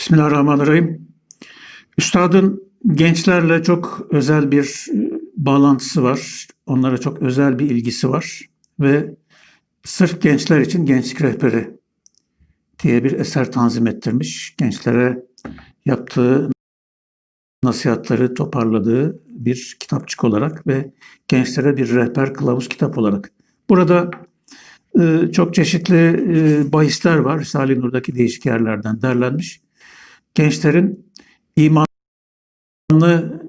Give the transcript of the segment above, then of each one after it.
Bismillahirrahmanirrahim. Üstadın gençlerle çok özel bir e, bağlantısı var. Onlara çok özel bir ilgisi var. Ve sırf gençler için Gençlik Rehberi diye bir eser tanzim ettirmiş. Gençlere yaptığı nasihatleri toparladığı bir kitapçık olarak ve gençlere bir rehber kılavuz kitap olarak. Burada e, çok çeşitli e, bahisler var. Risale-i Nur'daki değişik yerlerden derlenmiş. Gençlerin imanlı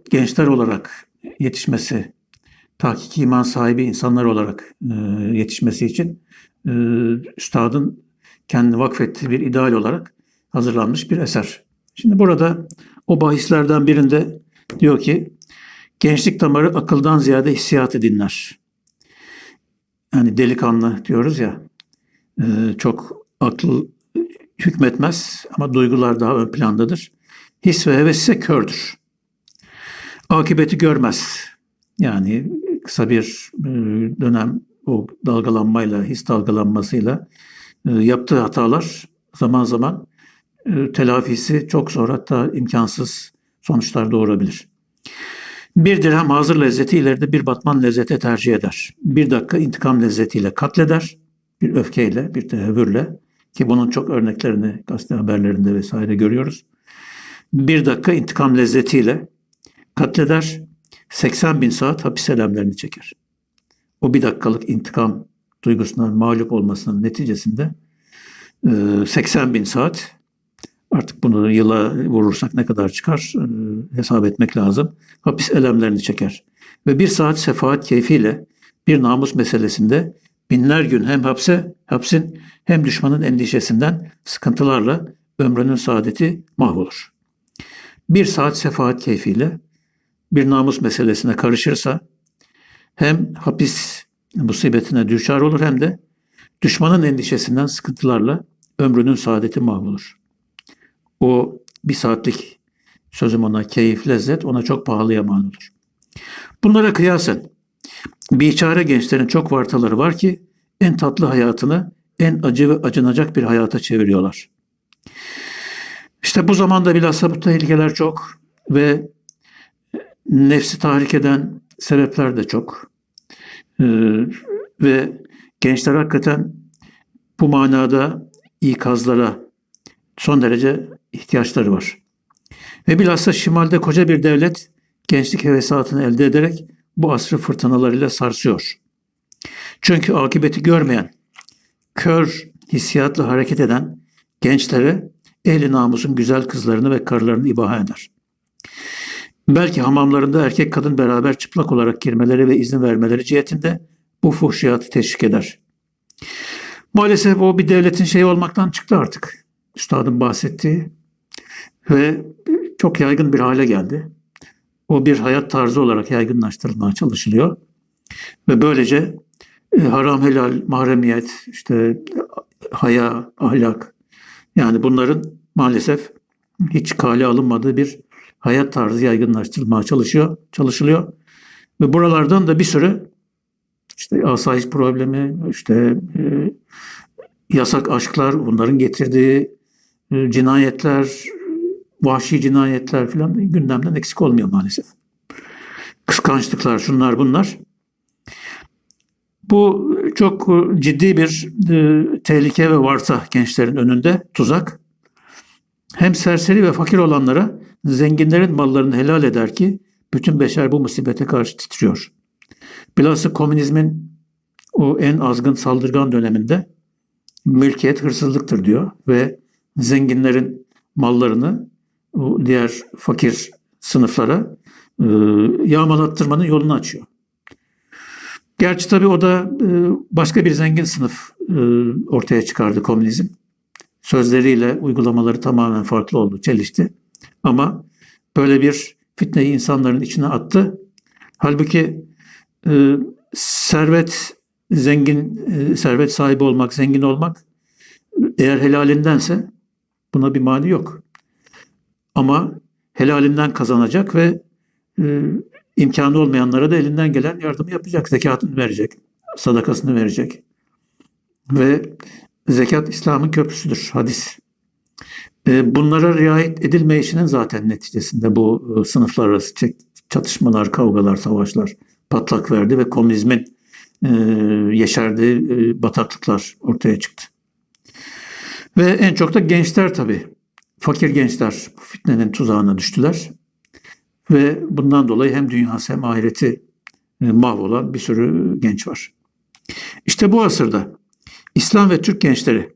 gençler olarak yetişmesi, tahkik iman sahibi insanlar olarak e, yetişmesi için e, üstadın kendini vakfettiği bir ideal olarak hazırlanmış bir eser. Şimdi burada o bahislerden birinde diyor ki gençlik damarı akıldan ziyade hissiyatı dinler. Yani delikanlı diyoruz ya e, çok akıl hükmetmez ama duygular daha ön plandadır. His ve heves ise kördür. Akibeti görmez. Yani kısa bir e, dönem o dalgalanmayla, his dalgalanmasıyla e, yaptığı hatalar zaman zaman e, telafisi çok zor hatta imkansız sonuçlar doğurabilir. Bir dirhem hazır lezzeti ileride bir batman lezzete tercih eder. Bir dakika intikam lezzetiyle katleder. Bir öfkeyle, bir tehevvürle ki bunun çok örneklerini gazete haberlerinde vesaire görüyoruz. Bir dakika intikam lezzetiyle katleder. 80 bin saat hapis elemlerini çeker. O bir dakikalık intikam duygusundan mağlup olmasının neticesinde 80 bin saat Artık bunu yıla vurursak ne kadar çıkar e, hesap etmek lazım. Hapis elemlerini çeker. Ve bir saat sefaat keyfiyle bir namus meselesinde binler gün hem hapse, hapsin hem düşmanın endişesinden sıkıntılarla ömrünün saadeti mahvolur. Bir saat sefaat keyfiyle bir namus meselesine karışırsa hem hapis musibetine düşar olur hem de düşmanın endişesinden sıkıntılarla ömrünün saadeti mahvolur. O bir saatlik sözüm ona keyif, lezzet ona çok pahalıya mal olur. Bunlara kıyasen biçare gençlerin çok vartaları var ki en tatlı hayatını en acı ve acınacak bir hayata çeviriyorlar. İşte bu zamanda bilhassa bu tehlikeler çok ve nefsi tahrik eden sebepler de çok. Ee, ve gençler hakikaten bu manada ikazlara son derece ihtiyaçları var. Ve bilhassa şimalde koca bir devlet gençlik hevesatını elde ederek bu asrı fırtınalarıyla sarsıyor. Çünkü akıbeti görmeyen, kör hissiyatla hareket eden gençlere ehli namusun güzel kızlarını ve karılarını ibaha eder. Belki hamamlarında erkek kadın beraber çıplak olarak girmeleri ve izin vermeleri cihetinde bu fuhşiyatı teşvik eder. Maalesef o bir devletin şeyi olmaktan çıktı artık. Üstadın bahsettiği ve çok yaygın bir hale geldi. O bir hayat tarzı olarak yaygınlaştırılmaya çalışılıyor. Ve böylece e, haram helal, mahremiyet, işte haya, ahlak yani bunların maalesef hiç kale alınmadığı bir hayat tarzı yaygınlaştırılmaya çalışıyor, çalışılıyor. Ve buralardan da bir sürü işte asayiş problemi, işte e, yasak aşklar, bunların getirdiği e, cinayetler, vahşi cinayetler falan gündemden eksik olmuyor maalesef. Kıskançlıklar, şunlar bunlar. Bu çok ciddi bir e, tehlike ve varsa gençlerin önünde tuzak. Hem serseri ve fakir olanlara zenginlerin mallarını helal eder ki bütün beşer bu musibete karşı titriyor. Bilhassa komünizmin o en azgın saldırgan döneminde mülkiyet hırsızlıktır diyor ve zenginlerin mallarını diğer fakir sınıflara e, yağmalattırmanın yolunu açıyor. Gerçi tabii o da e, başka bir zengin sınıf e, ortaya çıkardı komünizm. Sözleriyle uygulamaları tamamen farklı oldu, çelişti. Ama böyle bir fitneyi insanların içine attı. Halbuki servet zengin, servet sahibi olmak, zengin olmak eğer helalindense buna bir mani yok. Ama helalinden kazanacak ve e, imkanı olmayanlara da elinden gelen yardımı yapacak. Zekatını verecek, sadakasını verecek. Ve zekat İslam'ın köprüsüdür, hadis. Bunlara riayet edilmeyişinin zaten neticesinde bu e, sınıflar arası çatışmalar, kavgalar, savaşlar patlak verdi ve komünizmin e, yeşerdiği e, bataklıklar ortaya çıktı. Ve en çok da gençler tabii. Fakir gençler bu fitnenin tuzağına düştüler. Ve bundan dolayı hem dünyası hem ahireti e, mahvolan bir sürü genç var. İşte bu asırda İslam ve Türk gençleri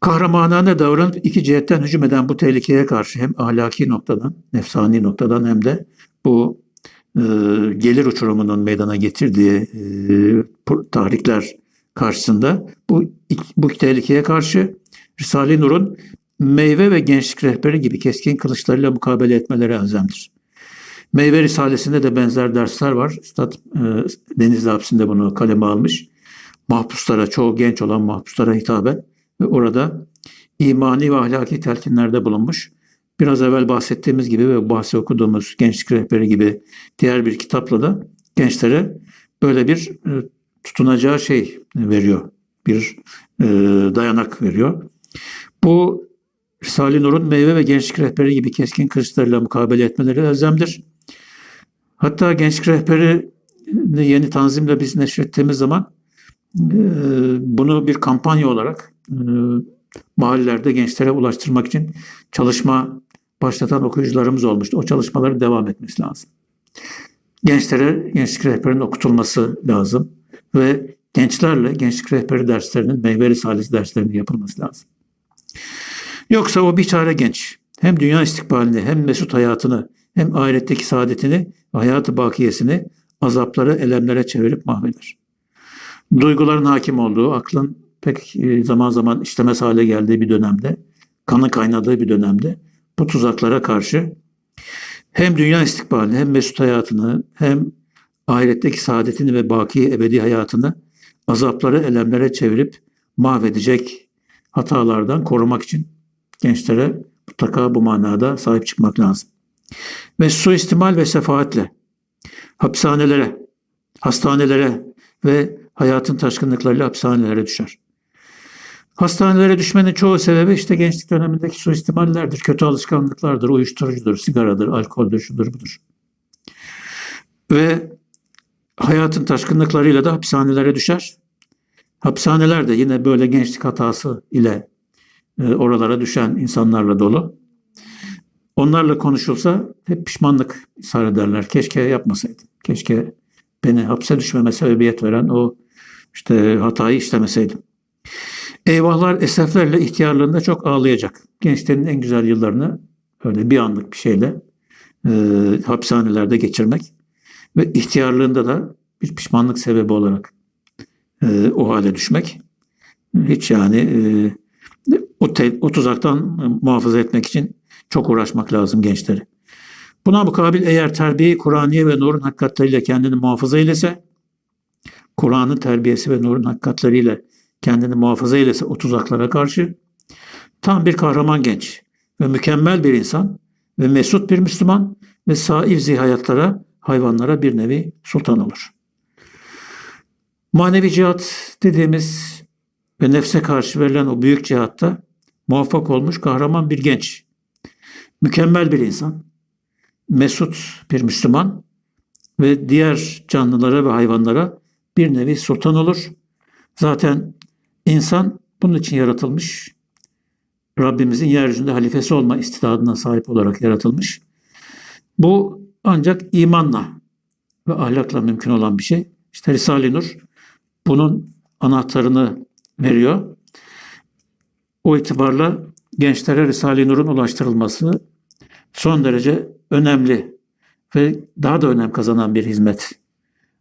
kahramanane davranıp iki cihetten hücum eden bu tehlikeye karşı hem ahlaki noktadan, nefsani noktadan hem de bu e, gelir uçurumunun meydana getirdiği e, tahrikler karşısında bu bu tehlikeye karşı Risale-i Nur'un meyve ve gençlik rehberi gibi keskin kılıçlarıyla mukabele etmeleri elzemdir. Meyve Risalesi'nde de benzer dersler var. Üstad e, Denizli hapsinde bunu kaleme almış. Mahpuslara, çoğu genç olan mahpuslara hitaben ve orada imani ve ahlaki telkinlerde bulunmuş. Biraz evvel bahsettiğimiz gibi ve bahsi okuduğumuz Gençlik Rehberi gibi diğer bir kitapla da gençlere böyle bir e, tutunacağı şey veriyor. Bir e, dayanak veriyor. Bu Risale-i Nur'un meyve ve gençlik rehberi gibi keskin kılıçlarıyla mukabele etmeleri elzemdir. Hatta gençlik rehberi yeni tanzimle biz neşrettiğimiz zaman e, bunu bir kampanya olarak e, mahallelerde gençlere ulaştırmak için çalışma başlatan okuyucularımız olmuştu. O çalışmaların devam etmesi lazım. Gençlere gençlik rehberinin okutulması lazım ve gençlerle gençlik rehberi derslerinin meyve risalesi derslerinin yapılması lazım. Yoksa o bir çare genç hem dünya istikbalini hem mesut hayatını hem ahiretteki saadetini hayatı bakiyesini azaplara, elemlere çevirip mahveder. Duyguların hakim olduğu, aklın pek e, zaman zaman işlemez hale geldiği bir dönemde, kanı kaynadığı bir dönemde bu tuzaklara karşı hem dünya istikbalini hem mesut hayatını hem ahiretteki saadetini ve baki ebedi hayatını azapları elemlere çevirip mahvedecek hatalardan korumak için gençlere mutlaka bu manada sahip çıkmak lazım. Ve suistimal ve sefaatle hapishanelere, hastanelere ve hayatın taşkınlıklarıyla hapishanelere düşer. Hastanelere düşmenin çoğu sebebi işte gençlik dönemindeki suistimallerdir, kötü alışkanlıklardır, uyuşturucudur, sigaradır, alkoldür, şudur budur. Ve hayatın taşkınlıklarıyla da hapishanelere düşer. Hapishaneler de yine böyle gençlik hatası ile e, oralara düşen insanlarla dolu. Onlarla konuşulsa hep pişmanlık ishar ederler. Keşke yapmasaydım. Keşke beni hapse düşmeme sebebiyet veren o işte hatayı işlemeseydim. Eyvahlar eseflerle ihtiyarlığında çok ağlayacak. Gençlerin en güzel yıllarını öyle bir anlık bir şeyle e, hapishanelerde geçirmek ve ihtiyarlığında da bir pişmanlık sebebi olarak e, o hale düşmek hiç yani e, o, te, o tuzaktan muhafaza etmek için çok uğraşmak lazım gençleri. Buna mukabil eğer terbiye Kur'aniye ve nurun hakikatleriyle kendini muhafaza eylese, Kur'an'ın terbiyesi ve nurun hakikatleriyle kendini muhafaza eylese o tuzaklara karşı tam bir kahraman genç ve mükemmel bir insan ve mesut bir Müslüman ve sair zihayatlara, hayvanlara bir nevi sultan olur. Manevi cihat dediğimiz ve nefse karşı verilen o büyük cihatta muvaffak olmuş kahraman bir genç, mükemmel bir insan, mesut bir Müslüman ve diğer canlılara ve hayvanlara bir nevi sultan olur. Zaten insan bunun için yaratılmış. Rabbimizin yeryüzünde halifesi olma istidadına sahip olarak yaratılmış. Bu ancak imanla ve ahlakla mümkün olan bir şey. İşte Risale-i Nur bunun anahtarını veriyor. O itibarla gençlere Risale-i Nur'un ulaştırılması son derece önemli ve daha da önem kazanan bir hizmet.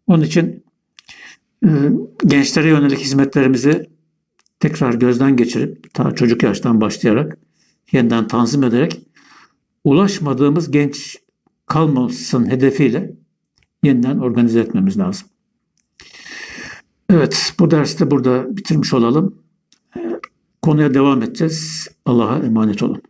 Onun için e, gençlere yönelik hizmetlerimizi tekrar gözden geçirip ta çocuk yaştan başlayarak yeniden tanzim ederek ulaşmadığımız genç kalmasın hedefiyle yeniden organize etmemiz lazım. Evet, bu derste burada bitirmiş olalım. Konuya devam edeceğiz. Allah'a emanet olun.